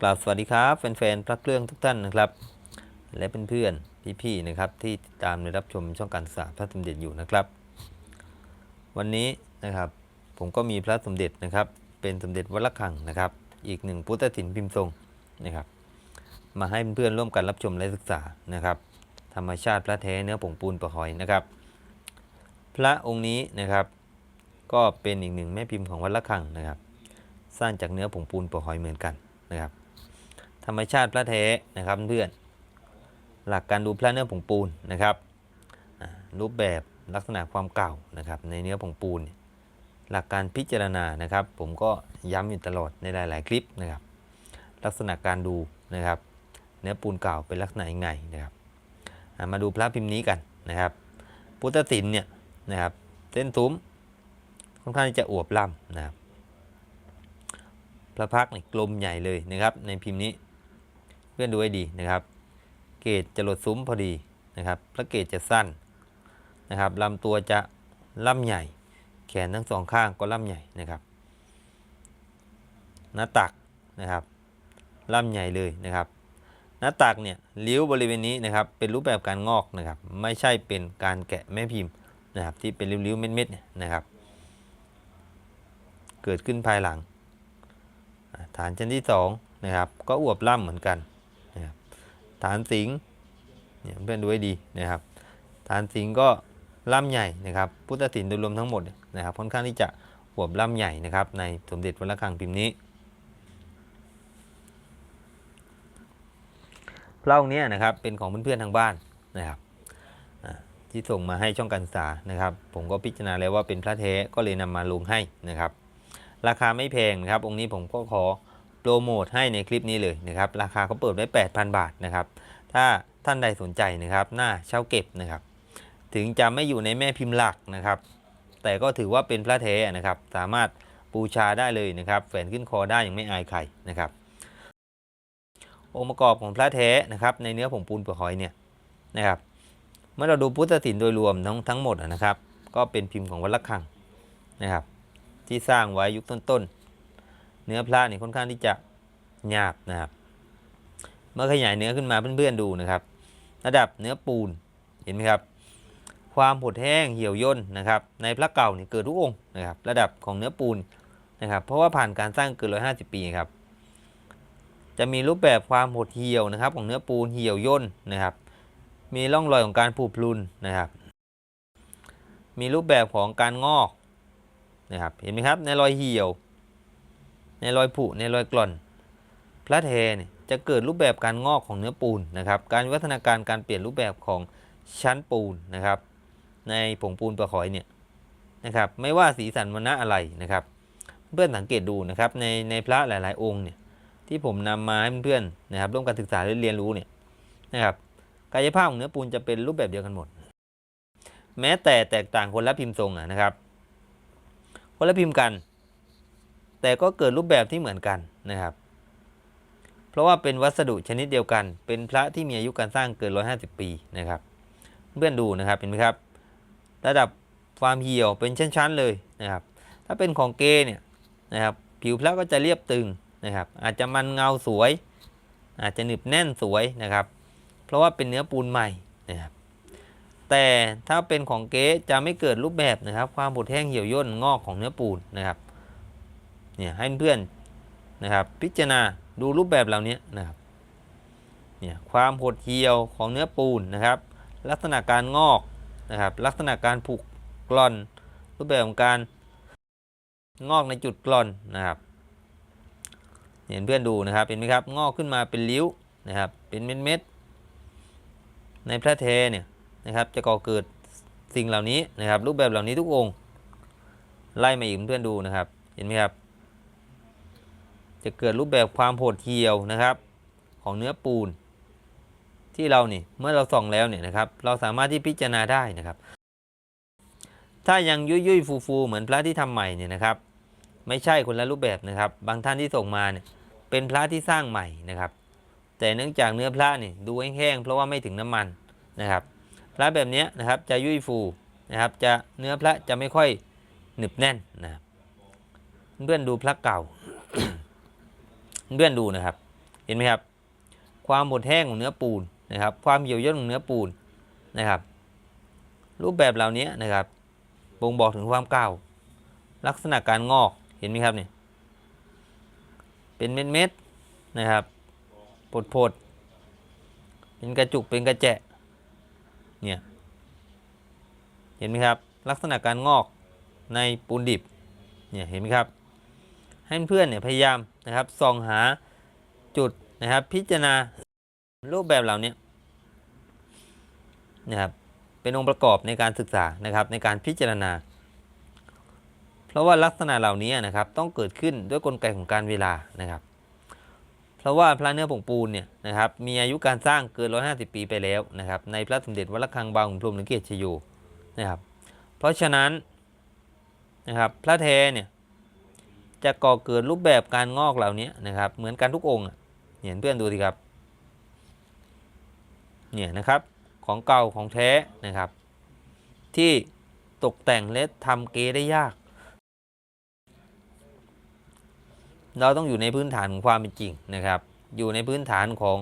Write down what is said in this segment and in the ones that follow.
กราบสวัสดีครับแฟนๆพระเครื่องทุกท่านนะครับ และเพื่อนๆพี่ๆนะครับที่ติดตามในรับชมช่องการศึกษาพระสมเด็จอยู่นะครับ วันนี้นะครับผมก็มีพระสมเด็จนะครับ เป็นสมเด็จวัดระฆังนะครับ อีกหนึ่งพุทธศิลป์พิมพ์ทรงนะครับ มาให้เพื่อนๆร่วมกันรับชมและศึกษานะครับ ธรรมชาติพระแท้เนื้อผงปูนประหอยนะครับ พระองค์นี้นะครับก็เป็นอีกหนึ่งแม่พิมพ์ของวัดระฆังนะครับ สร้างจากเนื้อผงปูนประหอยเหมือนกันนะครับ ธรรมชาติพระแท้นะครับเพื่อนหลักการดูพระเนื้อผงปูนนะครับรูปแบบลักษณะความเก่านะครับในเนื้อผงปูน หลักการพิจารณานะครับ ผมก็ย้ำอยู่ตลอดในหลาย ๆ คลิปนะครับ ลักษณะการดูนะครับ เนื้อปูนเก่าเป็นลักษณะยังไงนะครับมาดูพระพิมพ์นี้กันนะครับ พุทธศิลป์เนี่ยนะครับเส้นทุ้มค่อนข้างจะอวบล่ำนะครับพระพักตร์นี่กลมใหญ่เลยนะครับ ในพิมพ์นี้ เพื่อนดูให้ดีนะครับ เกรดจะหลดซุ้มพอดีนะครับพระเกรดจะสั้นนะครับลำตัวจะล่ำใหญ่ แขนทั้งสองข้างก็ล่ำใหญ่นะครับ หน้าตักนะครับล่ำใหญ่เลยนะครับ หน้าตักเนี่ยริ้วบริเวณนี้นะครับเป็นรูปแบบการงอกนะครับ ไม่ใช่เป็นการแกะแม่พิมพ์นะครับที่เป็นริ้วๆเม็ดๆนะครับ เกิดขึ้นภายหลัง ฐานชั้นที่สองนะครับก็อวบล่ำเหมือนกัน ฐานสิงเนี่ยเพื่อนดูให้ดีนะครับ ฐานสิงก็ล่ำใหญ่นะครับพุทธศิลป์โดยรวมทั้งหมดนะครับค่อนข้างที่จะอวบล่ำใหญ่นะครับในสมเด็จวัดระฆังพิมพ์นี้พระองค์เนี้นะครับเป็นของเพื่อนๆทางบ้านนะครับที่ส่งมาให้ช่องการศึกษานะครับ ผมก็พิจารณาแล้วว่าเป็นพระเทก็เลยนำมาลงให้นะครับ ราคาไม่แพงนะครับ องค์นี้ผมก็ขอ ปรโมทให้ในคลิปนี้เลยนะครับ ราคาเขาเปิดไว้ 8,000 บาทนะครับ ถ้าท่านใดสนใจนะครับหน้าเช่าเก็บนะครับ ถึงจะไม่อยู่ในแม่พิมพ์หลักนะครับ แต่ก็ถือว่าเป็นพระเทนะครับ สามารถบูชาได้เลยนะครับแฝนขึ้นคอได้อย่างไม่อายใครนะครับ องค์ประกอบของพระเทนะครับ ในเนื้อผงปูนเปลือกหอยเนี่ยนะครับ เมื่อเราดูพุทธศิลป์โดยรวมทั้งทั้งหมดนะครับ ก็เป็นพิมพ์ของวัดระฆังนะครับ ที่สร้างไว้ยุคต้นๆ เนื้อพระนี่ค่อนข้างที่จะหยาบนะครับ เมื่อขยายเนื้อขึ้นมาเพื่อนๆดูนะครับ ระดับเนื้อปูนเห็นไหมครับ ความผดแห้งเหี่ยวย่นนะครับ ในพระเก่านี่เกิดทุกองค์นะครับ ระดับของเนื้อปูนนะครับ เพราะว่าผ่านการสร้างเกิน150ปีครับ จะมีรูปแบบความหดเหี่ยวนะครับ ของเนื้อปูนเหี่ยวย่นนะครับ มีร่องรอยของการผุพรุนนะครับ มีรูปแบบของการงอกนะครับ เห็นไหมครับ ในรอยเหี่ยว ในรอยผุในรอยกร่อน พระเทเนี่ยจะเกิดรูปแบบการงอกของเนื้อปูนนะครับ การวัฒนาการการเปลี่ยนรูปแบบของชั้นปูนนะครับ ในผงปูนประหอยเนี่ยนะครับไม่ว่าสีสันวรรณะอะไรนะครับ เพื่อนสังเกตดูนะครับในในพระหลาย ๆ องค์เนี่ยที่ผมนำมาให้เพื่อนๆนะครับร่วมกันศึกษาและเรียนรู้เนี่ยนะครับกายภาพของเนื้อปูนจะเป็นรูปแบบเดียวกันหมด แม้แต่แตกต่างคนละพิมพ์ทรงอะนะครับ คนละพิมพ์กัน แต่ก็เกิดรูปแบบที่เหมือนกันนะครับ เพราะว่าเป็นวัสดุชนิดเดียวกัน เป็นพระที่มีอายุการสร้างเกิน 150 ปีนะครับ เพื่อนดูนะครับเห็นไหมครับ ระดับความเหี่ยวเป็นชั้นๆเลยนะครับ ถ้าเป็นของเกเนี่ยนะครับ ผิวพระก็จะเรียบตึงนะครับ อาจจะมันเงาสวย อาจจะหนึบแน่นสวยนะครับ เพราะว่าเป็นเนื้อปูนใหม่นะครับแต่ถ้าเป็นของเก๊จะไม่เกิดรูปแบบนะครับ ความบดแห้งเหี่ยวย่นงอกของเนื้อปูนนะครับ เนี่ยให้เพื่อนนะครับพิจารณาดูรูปแบบเหล่านี้นะครับเนี่ยความหดเหี่ยวของเนื้อปูนนะครับ ลักษณะการงอกนะครับ ลักษณะการผุกกร่อน รูปแบบของการงอกในจุดกร่อนนะครับเห็นเพื่อนดูนะครับเห็นไหมครับงอกขึ้นมาเป็นริ้วนะครับ เป็นเม็ดๆในพระเทเนี่ยนะครับจะก่อเกิดสิ่งเหล่านี้นะครับ รูปแบบเหล่านี้ทุกองค์ไล่มาอีกเพื่อนดูนะครับ เห็นไหมครับ จะเกิดรูปแบบความโหดเหี่ยวนะครับ ของเนื้อปูน ที่เราเนี่ยเมื่อเราส่องแล้วเนี่ยนะครับ เราสามารถที่พิจารณาได้นะครับ ถ้ายังยุยยุยฟูฟูเหมือนพระที่ทำใหม่เนี่ยนะครับ ไม่ใช่คนละรูปแบบนะครับ บางท่านที่ส่งมาเนี่ยเป็นพระที่สร้างใหม่นะครับ แต่เนื่องจากเนื้อพระเนี่ยดูแห้งๆเพราะว่าไม่ถึงน้ำมันนะครับพระแบบนี้นะครับจะยุ่ยฟูนะครับ จะเนื้อพระจะไม่ค่อยหนึบแน่นนะเพื่อนดูพระเก่า เพื่อนดูนะครับ เห็นไหมครับ ความหมดแห้งของเนื้อปูนนะครับ ความเหี่ยวย่นของเนื้อปูนนะครับ รูปแบบเหล่านี้นะครับบ่งบอกถึงความเก่าลักษณะการงอกเห็นไหมครับเนี่ยเป็นเม็ดๆนะครับผดๆเป็นกระจุกเป็นกระแจะเนี่ยเห็นไหมครับ ลักษณะการงอกในปูนดิบเนี่ยเห็นไหมครับ ให้เพื่อนเนี่ยพยายามนะครับส่องหาจุดนะครับ พิจารณารูปแบบเหล่านี้นะครับเป็นองค์ประกอบในการศึกษานะครับ ในการพิจารณา เพราะว่าลักษณะเหล่านี้นะครับต้องเกิดขึ้นด้วยกลไกของการเวลานะครับ เพราะว่าพระเนื้อผงปูนเนี่ยนะครับมีอายุการสร้างเกิน 150 ปีไปแล้วนะครับ ในพระสมเด็จวัดระฆังบางขุนพรหมหรือเกศชโยนะครับ เพราะฉะนั้นนะครับพระแทเนี่ย จะก่อเกิดรูปแบบการงอกเหล่านี้นะครับ เหมือนกันทุกองค์เห็นเพื่อนดูสิครับเนี่ยนะครับของเก่าของแท้นะครับ ที่ตกแต่งและทำเกได้ยาก เราต้องอยู่ในพื้นฐานของความเป็นจริงนะครับ อยู่ในพื้นฐานของ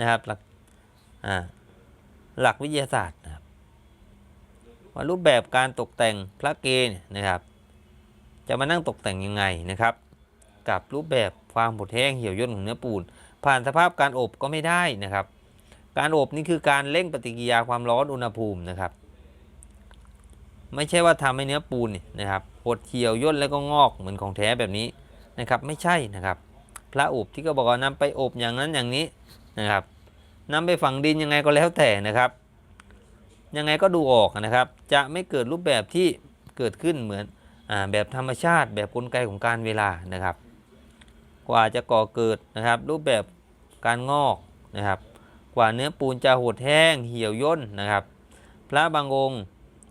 นะครับหลักอ่าหลักวิทยาศาสตร์นะครับว่ารูปแบบการตกแต่งพระเกเนี่ยนะครับ จะมานั่งตกแต่งยังไงนะครับ กับรูปแบบความหดแห้งเหี่ยวย่นของเนื้อปูน ผ่านสภาพการอบก็ไม่ได้นะครับ การอบนี่คือการเร่งปฏิกิริยาความร้อนอุณหภูมินะครับ ไม่ใช่ว่าทำให้เนื้อปูนนี่นะครับหดเหี่ยวย่นแล้วก็งอกเหมือนของแท้แบบนี้นะครับ ไม่ใช่นะครับพระอบที่ก็บอกว่านำไปอบอย่างนั้นอย่างนี้นะครับนำไปฝังดินยังไงก็แล้วแต่นะครับ ยังไงก็ดูออกนะครับ จะไม่เกิดรูปแบบที่เกิดขึ้นเหมือน แบบธรรมชาติ แบบกลไกของการเวลานะครับ กว่าจะก่อเกิดนะครับ รูปแบบการงอกนะครับ กว่าเนื้อปูนจะหดแห้งเหี่ยวย่นนะครับ พระบางองค์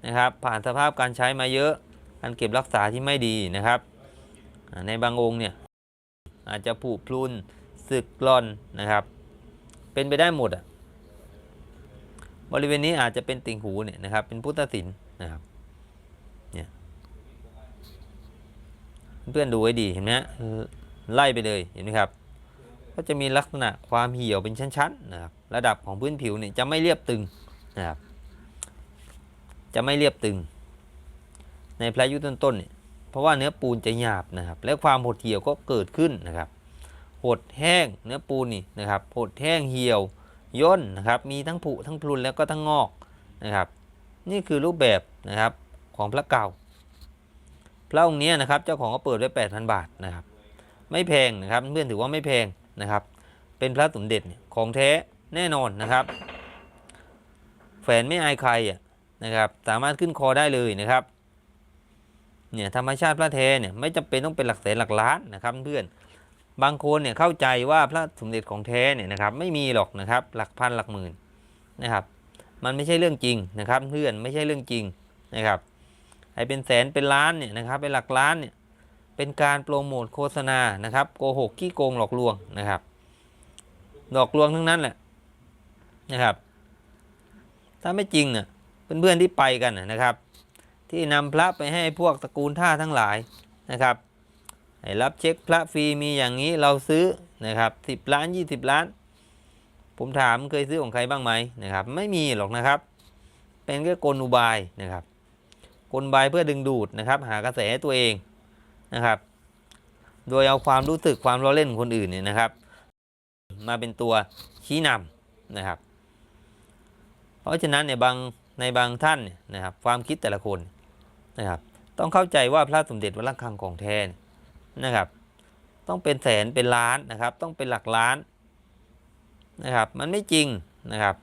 นะครับ ผ่านสภาพการใช้มาเยอะการเก็บรักษาที่ไม่ดีนะครับ ในบางองค์เนี่ยอาจจะผุพรุนสึกกร่อนนะครับ เป็นไปได้หมดอะบริเวณนี้อาจจะเป็นติ่งหูเนี่ยนะครับ เป็นพุทธศิลป์นะครับเนี่ย เพื่อนดูไว้ดีเห็นไหมฮะไล่ไปเลยเห็นไหมครับ ก็จะมีลักษณะความเหี่ยวเป็นชั้นๆนะครับระดับของพื้นผิวเนี่ยจะไม่เรียบตึงนะครับ จะไม่เรียบตึง ในพระยุต้นๆเนี่ยเพราะว่าเนื้อปูนจะหยาบนะครับ และความหดเหี่ยวก็เกิดขึ้นนะครับหดแห้งเนื้อปูนนี่นะครับหดแห้งเหี่ยวย่นนะครับ มีทั้งผุทั้งพรุนแล้วก็ทั้งงอกนะครับ นี่คือรูปแบบนะครับของพระเก่า พระองค์เนี้ยนะครับเจ้าของก็เปิดไว้ 8,000 บาทนะครับไม่แพงนะครับเพื่อนถือว่าไม่แพงนะครับ เป็นพระสมเด็จของแท้แน่นอนนะครับแฝนไม่อายใครอะนะครับสามารถขึ้นคอได้เลยนะครับเนี่ยธรรมชาติพระแท้เนี่ยไม่จำเป็นต้องเป็นหลักแสนหลักล้านนะครับเพื่อนบางคนเนี่ยเข้าใจว่าพระสมเด็จของแท้เนี่ยนะครับไม่มีหรอกนะครับหลักพันหลักหมื่นนะครับ มันไม่ใช่เรื่องจริงนะครับเพื่อนไม่ใช่เรื่องจริงนะครับ ไอ้เป็นแสนเป็นล้านเนี่ยนะครับเป็นหลักล้านเนี่ยเป็นการโปรโมทโฆษณานะครับโกหกขี้โกงหลอกลวงนะครับหลอกลวงทั้งนั้นแหละนะครับถ้าไม่จริงเนี่ยเพื่อนๆที่ไปกันนะครับ ที่นำพระไปให้พวกตระกูลท่าทั้งหลายนะครับให้รับเช็คพระฟรีมีอย่างนี้เราซื้อนะครับสิบล้านยี่สิบล้าน ผมถามเคยซื้อของใครบ้างไหมนะครับ ไม่มีหรอกนะครับ เป็นแค่กลอุบายนะครับ กลอุบเพื่อดึงดูดนะครับ หากระแสให้ตัวเองนะครับ โดยเอาความรู้สึกความล้อเล่นของคนอื่นเนี่ยนะครับ มาเป็นตัวชี้นำนะครับ เพราะฉะนั้นในบางในบางท่านนะครับ ความคิดแต่ละคนนะครับ ต้องเข้าใจว่าพระสมเด็จวัดระฆังของแทนนะครับ ต้องเป็นแสนเป็นล้านนะครับ ต้องเป็นหลักล้านนะครับ มันไม่จริงนะครับ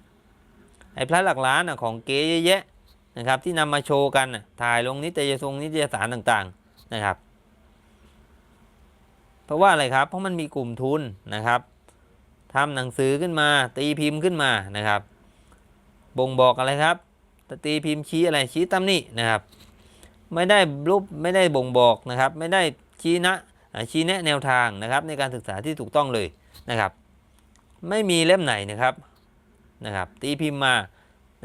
ไอ้พระหลักล้านของเก๋เยอะแยะ นะครับที่นำมาโชว์กันถ่ายลงนิตยสงนิตยสารต่างๆนะครับ เพราะว่าอะไรครับ เพราะมันมีกลุ่มทุนนะครับทำหนังสือขึ้นมา ตีพิมพ์ขึ้นมานะครับ บ่งบอกอะไรครับตีพิมพ์ชี้อะไรชี้ตำหนินะครับ ไม่ได้รูปไม่ได้บ่งบอกนะครับ ไม่ได้ชี้นะชี้แนะแนวทางนะครับในการศึกษาที่ถูกต้องเลยนะครับ ไม่มีเล่มไหนนะครับนะครับ ตีพิมพ์มา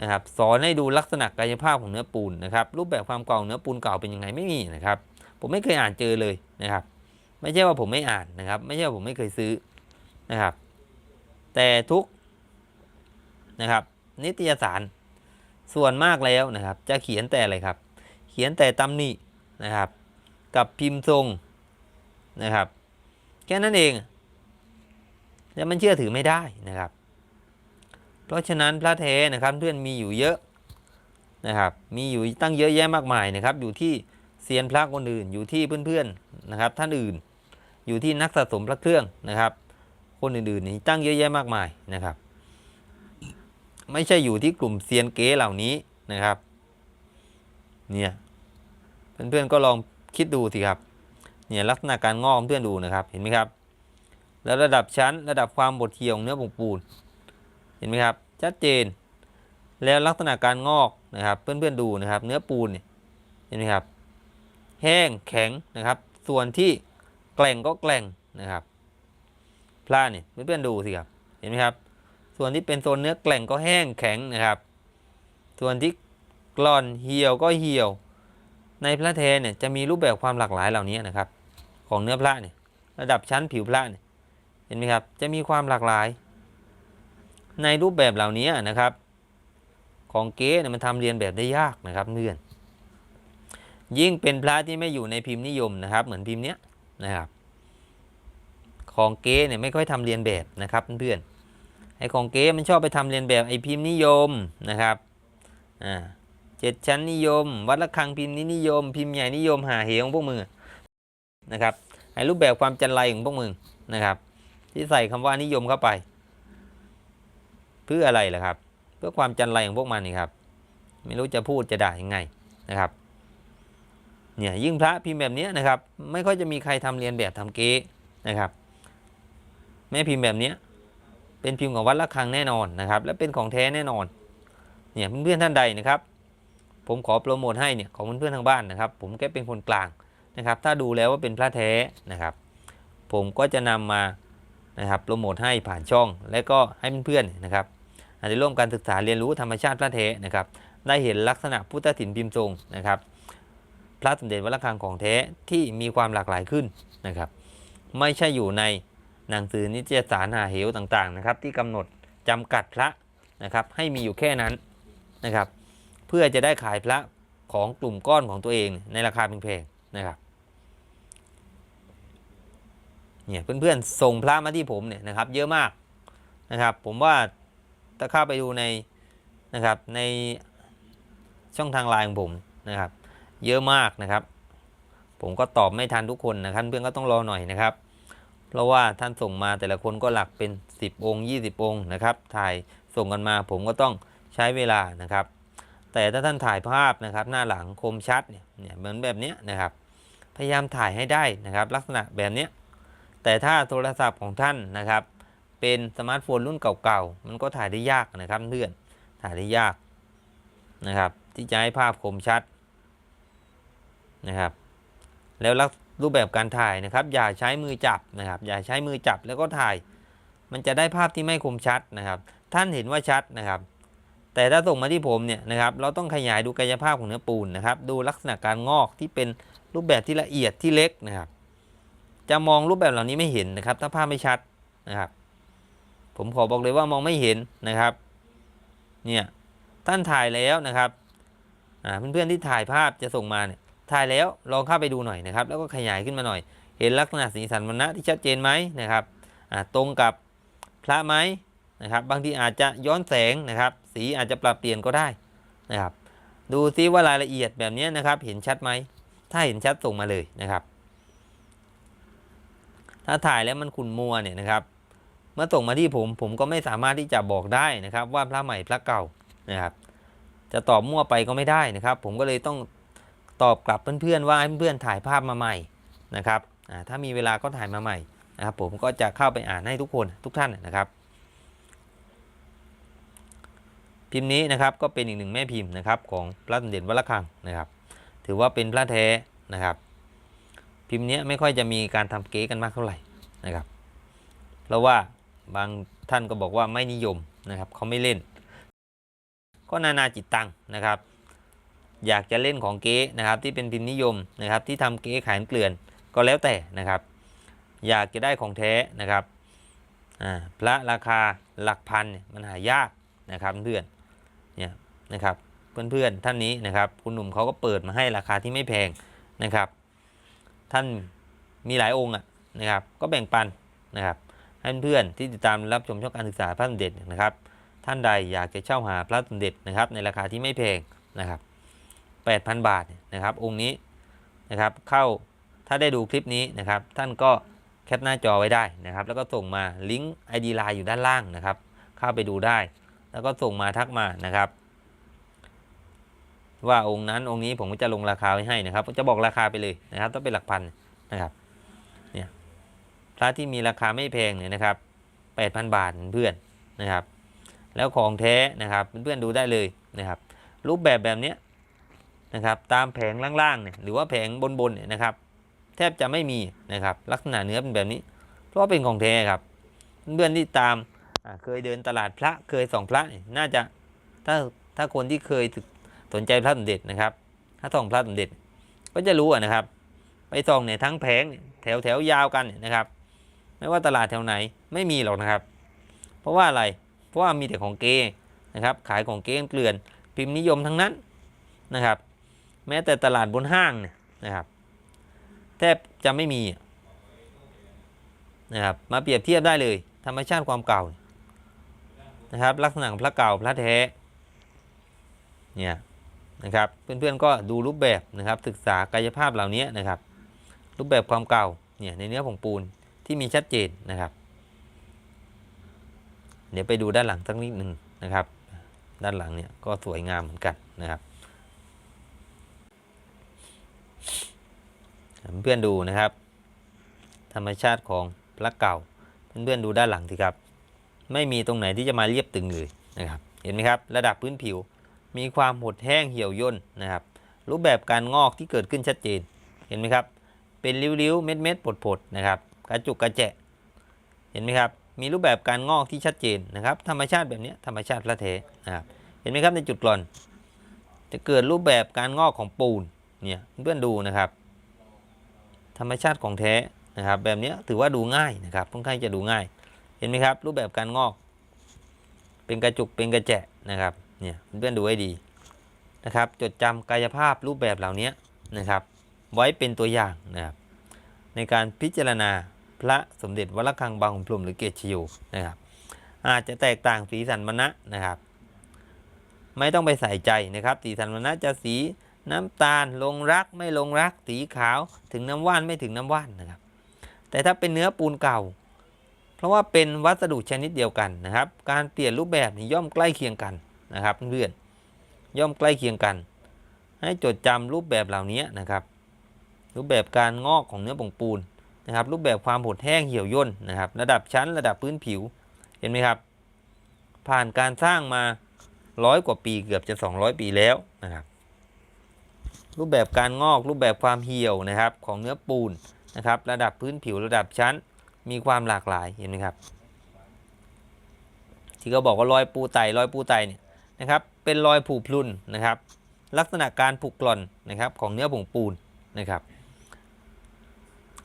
นะครับสอนให้ดูลักษณะกายภาพของเนื้อปูนนะครับรูปแบบความเก่าของเนื้อปูนเก่าเป็นยังไงไม่มีนะครับผมไม่เคยอ่านเจอเลยนะครับ ไม่ใช่ว่าผมไม่อ่านนะครับ ไม่ใช่ว่าผมไม่เคยซื้อนะครับ แต่ทุกนะครับ นิตยสารส่วนมากแล้วนะครับ จะเขียนแต่อะไรครับ เขียนแต่ตำหนินะครับ กับพิมพ์ทรงนะครับ แค่นั้นเองแล้วมันเชื่อถือไม่ได้นะครับ เพราะฉะนั้นพระแท้นะครับเพื่อนมีอยู่เยอะนะครับ มีอยู่ตั้งเยอะแยะมากมายนะครับ อยู่ที่เซียนพระคนอื่น อยู่ที่เพื่อนๆนะครับ ท่านอื่น อยู่ที่นักสะสมพระเครื่องนะครับ คนอื่นๆนี่ตั้งเยอะแยะมากมายนะครับ ไม่ใช่อยู่ที่กลุ่มเซียนเก๋เหล่านี้นะครับ เนี่ยเพื่อนๆก็ลองคิดดูสิครับ เนี่ยลักษณะการงอกเพื่อนดูนะครับ เห็นไหมครับ แล้วระดับชั้นระดับความบดเหี่ยวของเนื้อผงปูน เห็นไหมครับชัดเจน แล้วลักษณะการงอกนะครับเพื่อนๆดูนะครับ เนื้อปูนเนี่ยเห็นไหมครับ แห้งแข็งนะครับ ส่วนที่แกล่งก็แกล่งนะครับพลาเนี่ยเพื่อนๆดูสิครับเห็นไหมครับ ส่วนที่เป็นโซนเนื้อแกล่งก็แห้งแข็งนะครับ ส่วนที่กร่อนเหี่ยวก็เหี่ยว ในพระแท้เนี่ยจะมีรูปแบบความหลากหลายเหล่านี้นะครับ ของเนื้อพระเนี่ยระดับชั้นผิวพระเนี่ยเห็นไหมครับ จะมีความหลากหลาย ในรูปแบบเหล่านี้นะครับ ของเก๊เนี่ยมันทำเรียนแบบได้ยากนะครับเพื่อนยิ่งเป็นพระที่ไม่อยู่ในพิมพ์นิยมนะครับ เหมือนพิมพ์เนี้ยนะครับของเก๊เนี่ยไม่ค่อยทำเรียนแบบนะครับเพื่อนไอ้ของเก๊มันชอบไปทำเรียนแบบไอ้พิมพ์นิยมนะครับอ่าเจ็ดชั้นนิยม วัดระฆังพิมพ์นี้นิยม พิมพ์ใหญ่นิยมหาเหวของพวกมึงนะครับไอ้รูปแบบความจันไรของพวกมึงนะครับ ที่ใส่คำว่านิยมเข้าไป เพื่ออะไรล่ะครับ เพื่อความจันไรของพวกมันนี่ครับ ไม่รู้จะพูดจะด่ายังไงนะครับ เนี่ยยิ่งพระพิมพ์แบบนี้นะครับ ไม่ค่อยจะมีใครทำเรียนแบบทำเก๊นะครับ แม่พิมพ์แบบนี้เป็นพิมพ์ของวัดละคังแน่นอนนะครับ และเป็นของแท้แน่นอน เนี่ยเพื่อนๆท่านใดนะครับ ผมขอโปรโมทให้เนี่ยของเพื่อนๆทางบ้านนะครับ ผมแค่เป็นคนกลางนะครับ ถ้าดูแล้วว่าเป็นพระแท้นะครับ ผมก็จะนำมานะครับโปรโมทให้ผ่านช่อง และก็ให้เพื่อนๆนะครับ อาจะร่วมการศึกษาเรียนรู้ธรรมชาติพระแท้นะครับ ได้เห็นลักษณะพุทธศิลป์พิมพ์ทรงนะครับ พระสมเด็จวัดระฆังของแท้ที่มีความหลากหลายขึ้นนะครับ ไม่ใช่อยู่ในหนังสือนิตยสารหาเหวต่างๆนะครับ ที่กำหนดจำกัดพระนะครับ ให้มีอยู่แค่นั้นนะครับ เพื่อจะได้ขายพระของกลุ่มก้อนของตัวเองในราคาแพงๆนะครับเนี่ยเพื่อนๆส่งพระมาที่ผมเนี่ยนะครับ เยอะมากนะครับ ผมว่า ถ้าเข้าไปดูในนะครับในช่องทางไลน์ของผมนะครับ เยอะมากนะครับ ผมก็ตอบไม่ทันทุกคนนะครับเพื่อนก็ต้องรอหน่อยนะครับ เพราะว่าท่านส่งมาแต่ละคนก็หลักเป็น 10 องค์ 20 องค์นะครับ ถ่ายส่งกันมาผมก็ต้องใช้เวลานะครับ แต่ถ้าท่านถ่ายภาพนะครับ หน้าหลังคมชัดเนี่ยเนี่ยเหมือนแบบนี้นะครับ พยายามถ่ายให้ได้นะครับ ลักษณะแบบนี้แต่ถ้าโทรศัพท์ของท่านนะครับ เป็นสมาร์ทโฟนรุ่นเก่าๆ มันก็ถ่ายได้ยากนะครับเพื่อน ถ่ายได้ยากนะครับ ที่จะให้ภาพคมชัดนะครับ แล้วลรูปแบบการถ่ายนะครับ อย่าใช้มือจับนะครับ อย่าใช้มือจับแล้วก็ถ่าย มันจะได้ภาพที่ไม่คมชัดนะครับ ท่านเห็นว่าชัดนะครับ แต่ถ้าส่งมาที่ผมเนี่ยนะครับ เราต้องขยายดูกายภาพของเนื้อปูนนะครับ ดูลักษณะการงอกที่เป็นรูปแบบที่ละเอียดที่เล็กนะครับ จะมองรูปแบบเหล่านี้ไม่เห็นนะครับ ถ้าภาพไม่ชัดนะครับ ผมขอบอกเลยว่ามองไม่เห็นนะครับ เนี่ยท่านถ่ายแล้วนะครับเพื่อนๆที่ถ่ายภาพจะส่งมาเนี่ยถ่ายแล้วลองเข้าไปดูหน่อยนะครับ แล้วก็ขยายขึ้นมาหน่อย เห็นลักษณะสีสันวรรณะที่ชัดเจนไหมนะครับตรงกับพระไหมนะครับ บางทีอาจจะย้อนแสงนะครับ สีอาจจะปรับเปลี่ยนก็ได้นะครับ ดูซิว่ารายละเอียดแบบนี้นะครับ เห็นชัดไหมถ้าเห็นชัดส่งมาเลยนะครับ ถ้าถ่ายแล้วมันขุ่นมัวเนี่ยนะครับ เมื่อส่งมาที่ผมผมก็ไม่สามารถที่จะบอกได้นะครับ ว่าพระใหม่พระเก่านะครับ จะตอบมั่วไปก็ไม่ได้นะครับ ผมก็เลยต้องตอบกลับเพื่อนๆว่าให้เพื่อนๆถ่ายภาพมาใหม่นะครับถ้ามีเวลาก็ถ่ายมาใหม่นะครับ ผมก็จะเข้าไปอ่านให้ทุกคนทุกท่านนะครับพิมพ์นี้นะครับก็เป็นอีกหนึ่งแม่พิมพ์นะครับของพระสมเด็จวัดระฆังนะครับ ถือว่าเป็นพระแท้นะครับ พิมพ์นี้ไม่ค่อยจะมีการทำเก๊กันมากเท่าไหร่นะครับ เพราะว่า บางท่านก็บอกว่าไม่นิยมนะครับเขาไม่เล่น ก็นานาจิตตังนะครับ อยากจะเล่นของเก๊นะครับที่เป็นพิมพ์นิยมนะครับที่ทำเก๊ขายเกลื่อนก็แล้วแต่นะครับ อยากจะได้ของแท้นะครับพระราคาหลักพันมันหายากนะครับเพื่อนเนี่ยนะครับเพื่อนๆท่านนี้นะครับคุณหนุ่มเขาก็เปิดมาให้ราคาที่ไม่แพงนะครับ ท่านมีหลายองค์อะนะครับ ก็แบ่งปันนะครับ ให้เพื่อนที่ติดตามรับชมช่องการศึกษาพระสมเด็จนะครับ ท่านใดอยากจะเช่าหาพระสมเด็จนะครับในราคาที่ไม่แพงนะครับ 8,000 บาทนะครับ องค์นี้นะครับเข้าถ้าได้ดูคลิปนี้นะครับ ท่านก็แคปหน้าจอไว้ได้นะครับ แล้วก็ส่งมาลิงก์ ID ไลน์อยู่ด้านล่างนะครับ เข้าไปดูได้ แล้วก็ส่งมาทักมานะครับ ว่าองค์นั้นองค์นี้ผมก็จะลงราคาไว้ให้นะครับ จะบอกราคาไปเลยนะครับ ต้องเป็นหลักพันนะครับ พระที่มีราคาไม่แพงเนี่ยนะครับ8,000บาทเพื่อนนะครับ แล้วของแท้นะครับเพื่อนดูได้เลยนะครับ รูปแบบแบบเนี้ยนะครับตามแผงล่างๆเนี่ยหรือว่าแผงบนๆเนี่ยนะครับ แทบจะไม่มีนะครับลักษณะเนื้อเป็นแบบนี้ เพราะว่าเป็นของแท้ครับ เพื่อนที่ตามเคยเดินตลาดพระเคยส่องพระน่าจะถ้าถ้าคนที่เคยสนใจพระสมเด็จนะครับ ถ้าส่องพระสมเด็จก็จะรู้นะครับ ไปส่องเนี่ยทั้งแผงแถวแถวยาวกันนะครับ ไม่ว่าตลาดแถวไหนไม่มีหรอกนะครับ เพราะว่าอะไรเพราะว่ามีแต่ของเกนะครับ ขายของเกเกลื่อน พิมพ์นิยมทั้งนั้นนะครับ แม้แต่ตลาดบนห้างเนี่ยนะครับ แทบจะไม่มีนะครับมาเปรียบเทียบได้เลย ธรรมชาติความเก่านะครับ ลักษณะของพระเก่าพระแท้เนี่ยนะครับเพื่อนๆก็ดูรูปแบบนะครับศึกษากายภาพเหล่านี้นะครับ รูปแบบความเก่าเนี่ยในเนื้อผงปูน ที่มีชัดเจนนะครับ เดี๋ยวไปดูด้านหลังสักนิดหนึ่งนะครับ ด้านหลังเนี่ยก็สวยงามเหมือนกันนะครับเพื่อนดูนะครับ ธรรมชาติของพระเก่าเพื่อนๆดูด้านหลังสิครับ ไม่มีตรงไหนที่จะมาเรียบตึงเลยนะครับ เห็นไหมครับ ระดับพื้นผิว มีความหดแห้งเหี่ยวย่นนะครับ รูปแบบการงอกที่เกิดขึ้นชัดเจน เห็นไหมครับ เป็นริ้วๆ เม็ดๆผดๆนะครับ กระจุกกระแจะเห็นไหมครับ มีรูปแบบการงอกที่ชัดเจนนะครับ ธรรมชาติแบบนี้ธรรมชาติพระเทนะครับเห็นไหมครับในจุดกร่อน จะเกิดรูปแบบการงอกของปูนเนี่ยเพื่อนดูนะครับ ธรรมชาติของแท้นะครับ แบบนี้ถือว่าดูง่ายนะครับค่อนข้างจะดูง่าย เห็นไหมครับ รูปแบบการงอก เป็นกระจุกเป็นกระแจะนะครับเนี่ยเพื่อนดูให้ดีนะครับ จดจำกายภาพรูปแบบเหล่านี้นะครับ ไว้เป็นตัวอย่างนะครับในการพิจารณา พระสมเด็จวัดระฆังบางขุนพรหมหรือเกศชโยนะครับ อาจจะแตกต่างสีสันวรรณะนะครับ ไม่ต้องไปใส่ใจนะครับ สีสันวรรณะจะสีน้ำตาลลงรักไม่ลงรักสีขาวถึงน้ำว่านไม่ถึงน้ำว่านนะครับ แต่ถ้าเป็นเนื้อปูนเก่า เพราะว่าเป็นวัสดุชนิดเดียวกันนะครับ การเปลี่ยนรูปแบบย่อมใกล้เคียงกันนะครับเพื่อนย่อมใกล้เคียงกัน ให้จดจำรูปแบบเหล่านี้นะครับ รูปแบบการงอกของเนื้อผงปูน นะครับรูปแบบความหดแห้งเหี่ยวย่นนะครับ ระดับชั้นระดับพื้นผิวเห็นไหมครับ ผ่านการสร้างมาร้อยกว่าปีเกือบจะ 200 ปีแล้วนะครับ รูปแบบการงอกรูปแบบความเหี่ยวนะครับของเนื้อปูนนะครับ ระดับพื้นผิวระดับชั้นมีความหลากหลายเห็นไหมครับ ที่เขาบอกว่ารอยปูไตรอยปูไตเนี่ยนะครับ เป็นรอยผุพรุนนะครับ ลักษณะการผุกร่อนนะครับของเนื้อผงปูนนะครับ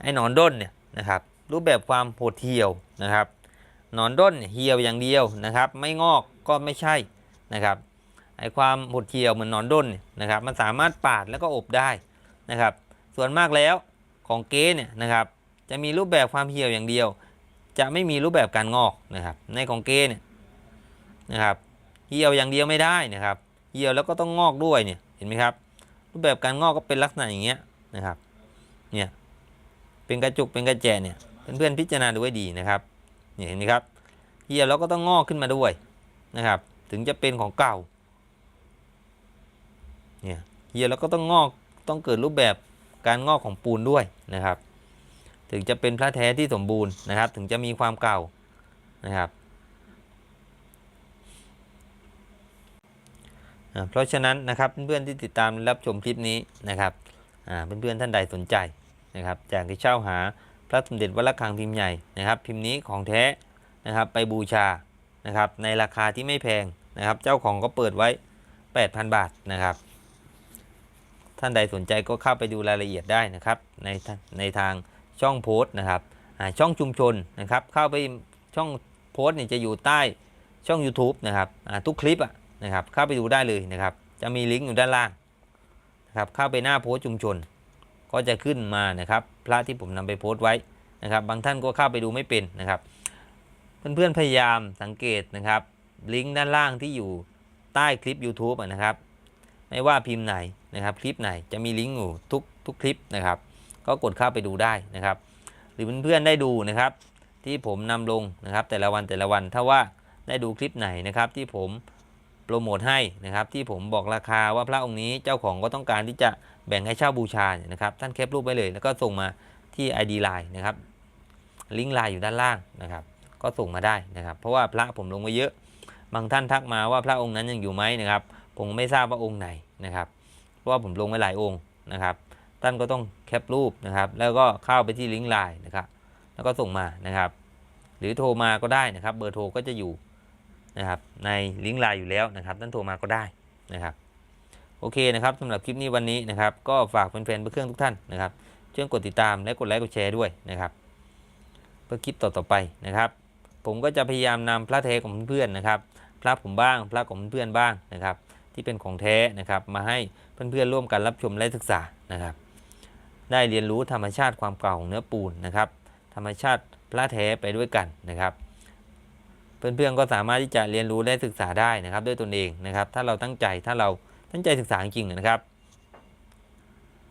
ไอ้หนอนด้นเนี่ยนะครับรูปแบบความโหดเหี่ยวนะครับหนอนด้นเหี่ยวอย่างเดียวนะครับ ไม่งอกก็ไม่ใช่นะครับไอ้ความหดเหี่ยวเหมือนหนอนด้นเนี่ยนะครับ มันสามารถปาดแล้วก็อบได้นะครับ ส่วนมากแล้วของเก๊เนี่ยนะครับ จะมีรูปแบบความเหี่ยวอย่างเดียว จะไม่มีรูปแบบการงอกนะครับ ในของเก๊เนี่ยนะครับเหี่ยวอย่างเดียวไม่ได้นะครับ เหี่ยวแล้วก็ต้องงอกด้วยเนี่ยเห็นไหมครับ รูปแบบการงอกก็เป็นลักษณะอย่างเงี้ยนะครับเนี่ย เป็นกระจุกเป็นกระแจเนี่ยเพื่อนๆพิจารณาดูให้ดีนะครับเนี่ยเห็นไหมครับเหี่ยวแล้วก็ต้องงอกขึ้นมาด้วยนะครับ ถึงจะเป็นของเก่าเนี่ยเหี่ยวแล้วก็ต้องงอกต้องเกิดรูปแบบการงอกของปูนด้วยนะครับ ถึงจะเป็นพระแท้ที่สมบูรณ์นะครับ ถึงจะมีความเก่านะครับเพราะฉะนั้นนะครับเพื่อนๆที่ติดตามและรับชมคลิปนี้นะครับอ่าเพื่อนๆท่านใดสนใจ นะครับอยากที่เช่าหาพระสมเด็จวัดระฆังพิมพ์ใหญ่นะครับ พิมพ์นี้ของแท้นะครับไปบูชานะครับในราคาที่ไม่แพงนะครับ เจ้าของก็เปิดไว้ 8,000 บาทนะครับ ท่านใดสนใจก็เข้าไปดูรายละเอียดได้นะครับ ในในทางช่องโพสต์นะครับอ่าช่องชุมชนนะครับ เข้าไปช่องโพสต์เนี่ยจะอยู่ใต้ช่อง YouTube นะครับอ่าทุกคลิปอะนะครับเข้าไปดูได้เลยนะครับ จะมีลิงก์อยู่ด้านล่างนะครับเข้าไปหน้าโพสต์ชุมชน ก็จะขึ้นมานะครับพระที่ผมนำไปโพสต์ไว้นะครับ บางท่านก็เข้าไปดูไม่เป็นนะครับ เพื่อนๆพยายามสังเกตนะครับ ลิงก์ด้านล่างที่อยู่ใต้คลิป YouTube นะครับ ไม่ว่าพิมพ์ไหนนะครับคลิปไหนจะมีลิงก์อยู่ทุกทุกคลิปนะครับ ก็กดเข้าไปดูได้นะครับ หรือเพื่อนๆได้ดูนะครับ ที่ผมนำลงนะครับ แต่ละวันแต่ละวันถ้าว่าได้ดูคลิปไหนนะครับ ที่ผมโปรโมทให้นะครับ ที่ผมบอกราคาว่าพระองค์นี้เจ้าของก็ต้องการที่จะ แบ่งให้เช่าบูชาเนี่ยนะครับท่านแคปรูปไว้เลย แล้วก็ส่งมาที่ ID Line นะครับลิงก์ไลน์อยู่ด้านล่างนะครับก็ส่งมาได้นะครับ เพราะว่าพระผมลงไว้เยอะ บางท่านทักมาว่าพระองค์นั้นยังอยู่ไหมนะครับผมไม่ทราบว่าองค์ไหนนะครับ เพราะว่าผมลงไว้หลายองค์นะครับ ท่านก็ต้องแคปรูปนะครับ แล้วก็เข้าไปที่ลิงก์ไลน์นะครับ แล้วก็ส่งมานะครับ หรือโทรมาก็ได้นะครับ เบอร์โทรก็จะอยู่นะครับในลิงก์ไลน์อยู่แล้วนะครับ ท่านโทรมาก็ได้นะครับ โอเคนะครับสำหรับคลิปนี้วันนี้นะครับก็ฝากแฟนๆเพื่อนเครื่องทุกท่านนะครับช่วยกดติดตามและกดไลค์กดแชร์ด้วยนะครับเพื่อคลิปต่อๆไปนะครับ ผมก็จะพยายามนำพระเทของเพื่อนๆนะครับ พระผมบ้างพระของเพื่อนๆบ้างนะครับ ที่เป็นของแท้นะครับ มาให้เพื่อนๆร่วมกันรับชมและศึกษานะครับ ได้เรียนรู้ธรรมชาติความเก่าของเนื้อปูนนะครับ ธรรมชาติพระแท้ไปด้วยกันนะครับเพื่อนๆก็สามารถที่จะเรียนรู้และศึกษาได้นะครับ ด้วยตนเองนะครับ ถ้าเราตั้งใจถ้าเรา ตั้งใจศึกษาจริงๆนะครับ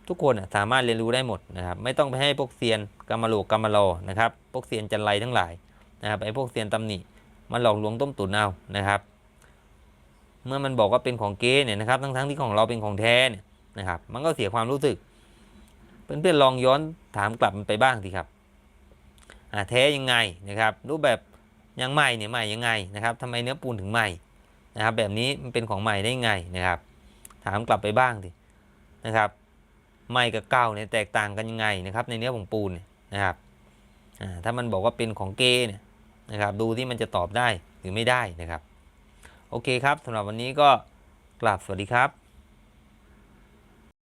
ทุกคนสามารถเรียนรู้ได้หมดนะครับ ไม่ต้องไปให้พวกเซียนกรรมโลกกรรมโลนะครับพวกเซียนจันไรทั้งหลายนะครับไอ้พวกเซียนตำหนิมาหลอกลวงต้มตุ๋นเอานะครับ เมื่อมันบอกว่าเป็นของเก๊เนี่ยนะครับ ทั้งๆที่ของเราเป็นของแท้เนี่ยนะครับ มันก็เสียความรู้สึกเพื่อนๆลองย้อนถามกลับมันไปบ้างสิครับอ่าแท้ยังไงนะครับ รูปแบบยังใหม่เนี่ยใหม่ยังไงนะครับทำไมเนื้อปูนถึงใหม่นะครับ แบบนี้มันเป็นของใหม่ได้ไงนะครับ ถามกลับไปบ้างสินะครับ ไม่กับเก้าเนี่ยแตกต่างกันยังไงนะครับ ในเนื้อของปูนนะครับถ้ามันบอกว่าเป็นของเกเนี่ยนะครับดูที่มันจะตอบได้หรือไม่ได้นะครับ โอเคครับสำหรับวันนี้ก็กราบสวัสดีครับ